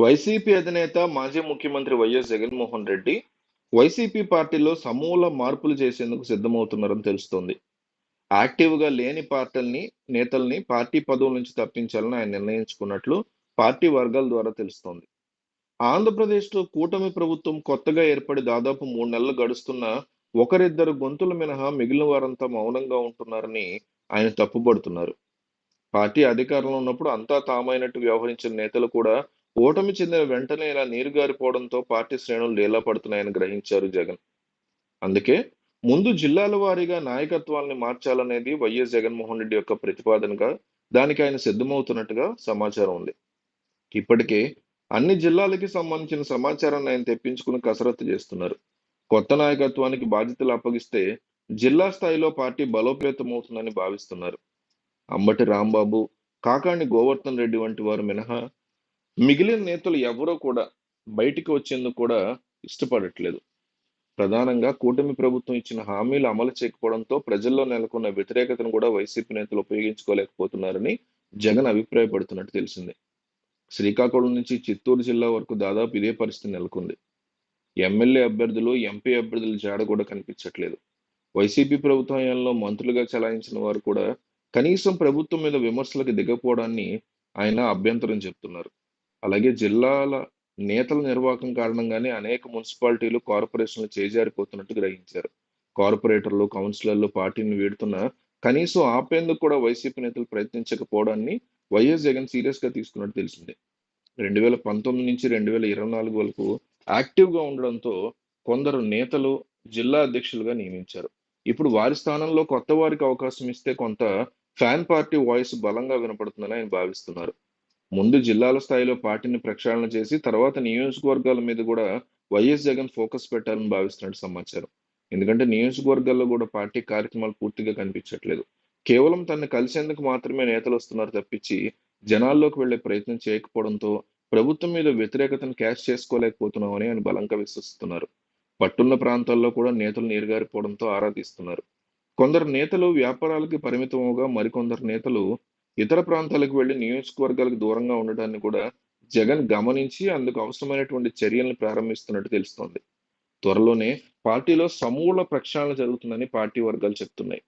YCP అధినేత మాజీ ముఖ్యమంత్రి వైఎస్ జగన్మోహన్ రెడ్డి వైసీపీ పార్టీలో సమూల మార్పులు చేసేందుకు సిద్ధమవుతున్నారని తెలుస్తోంది. యాక్టివ్గా లేని పార్టీల్ని నేతల్ని పార్టీ పదవుల నుంచి తప్పించాలని ఆయన నిర్ణయించుకున్నట్లు పార్టీ వర్గాల ద్వారా తెలుస్తోంది. ఆంధ్రప్రదేశ్లో కూటమి ప్రభుత్వం కొత్తగా ఏర్పడి దాదాపు మూడు నెలలు గడుస్తున్న ఒకరిద్దరు గొంతుల మినహా మిగిలిన వారంతా మౌనంగా ఉంటున్నారని ఆయన తప్పుపడుతున్నారు పార్టీ అధికారంలో ఉన్నప్పుడు అంతా తామైనట్టు వ్యవహరించిన నేతలు కూడా ఓటమి చెందిన వెంటనే ఇలా నీరుగారిపోవడంతో పార్టీ శ్రేణులు డేలా పడుతున్నాయని గ్రహించారు జగన్. అందుకే ముందు జిల్లాల వారీగా నాయకత్వాల్ని మార్చాలనేది వైఎస్ జగన్మోహన్ రెడ్డి యొక్క ప్రతిపాదనగా దానికి ఆయన సిద్ధమవుతున్నట్టుగా సమాచారం ఉంది. ఇప్పటికే అన్ని జిల్లాలకి సంబంధించిన సమాచారాన్ని ఆయన తెప్పించుకుని కసరత్తు చేస్తున్నారు. కొత్త నాయకత్వానికి బాధ్యతలు అప్పగిస్తే జిల్లా స్థాయిలో పార్టీ బలోపేతం అవుతుందని భావిస్తున్నారు. అంబటి రాంబాబు కాకాణి గోవర్ధన్ రెడ్డి వంటి వారు మినహా మిగిలిన నేతలు ఎవరో కూడా బయటికి వచ్చేందుకు కూడా ఇష్టపడట్లేదు. ప్రధానంగా కూటమి ప్రభుత్వం ఇచ్చిన హామీలు అమలు చేయకపోవడంతో ప్రజల్లో నెలకొన్న వ్యతిరేకతను కూడా వైసీపీ నేతలు ఉపయోగించుకోలేకపోతున్నారని జగన్ అభిప్రాయపడుతున్నట్టు తెలిసింది. శ్రీకాకుళం నుంచి చిత్తూరు జిల్లా వరకు దాదాపు ఇదే పరిస్థితి నెలకొంది. ఎమ్మెల్యే అభ్యర్థులు ఎంపీ అభ్యర్థుల జాడ కూడా కనిపించట్లేదు. వైసీపీ ప్రభుత్వంలో మంత్రులుగా చలాయించిన వారు కూడా కనీసం ప్రభుత్వం మీద విమర్శలకు దిగకపోవడాన్ని ఆయన అభ్యంతరం చెప్తున్నారు. అలాగే జిల్లాల నేతల నిర్వాహకం కారణంగానే అనేక మున్సిపాలిటీలు కార్పొరేషన్లు చేజారిపోతున్నట్టు గ్రహించారు. కార్పొరేటర్లు కౌన్సిలర్లు పార్టీని వీడుతున్న కనీసం ఆపేందుకు కూడా వైసీపీ నేతలు ప్రయత్నించకపోవడాన్ని వైఎస్ జగన్ సీరియస్గా తీసుకున్నట్టు తెలిసింది. రెండు వేల పంతొమ్మిది నుంచి రెండు వేల ఇరవై నాలుగు వరకు యాక్టివ్గా ఉండడంతో కొందరు నేతలు జిల్లా అధ్యక్షులుగా నియమించారు. ఇప్పుడు వారి స్థానంలో కొత్త వారికి అవకాశం ఇస్తే కొంత ఫ్యాన్ పార్టీ వాయిస్ బలంగా వినపడుతుందని ఆయన భావిస్తున్నారు. ముందు జిల్లాల స్థాయిలో పార్టీని ప్రక్షాళన చేసి తర్వాత నియోజకవర్గాల మీద కూడా వైఎస్ జగన్ ఫోకస్ పెట్టాలని భావిస్తున్నట్టు సమాచారం. ఎందుకంటే నియోజకవర్గాల్లో కూడా పార్టీ కార్యక్రమాలు పూర్తిగా కనిపించట్లేదు. కేవలం తనని కలిసేందుకు మాత్రమే నేతలు వస్తున్నారు తప్పించి జనాల్లోకి వెళ్ళే ప్రయత్నం చేయకపోవడంతో ప్రభుత్వం మీద వ్యతిరేకతను క్యాష్ చేసుకోలేకపోతున్నామని ఆయన బలంగా విశ్వసిస్తున్నారు. పట్టున్న ప్రాంతాల్లో కూడా నేతలు నీరుగారిపోవడంతో ఆరాధిస్తున్నారు కొందరు నేతలు వ్యాపారాలకి పరిమితముగా మరికొందరు నేతలు ఇతర ప్రాంతాలకు వెళ్ళి నియోజకవర్గాలకు దూరంగా ఉండడాన్ని కూడా జగన్ గమనించి అందుకు అవసరమైనటువంటి చర్యలను ప్రారంభిస్తున్నట్టు తెలుస్తోంది. త్వరలోనే పార్టీలో సమూల ప్రక్షాళన జరుగుతుందని పార్టీ వర్గాలు చెప్తున్నాయి.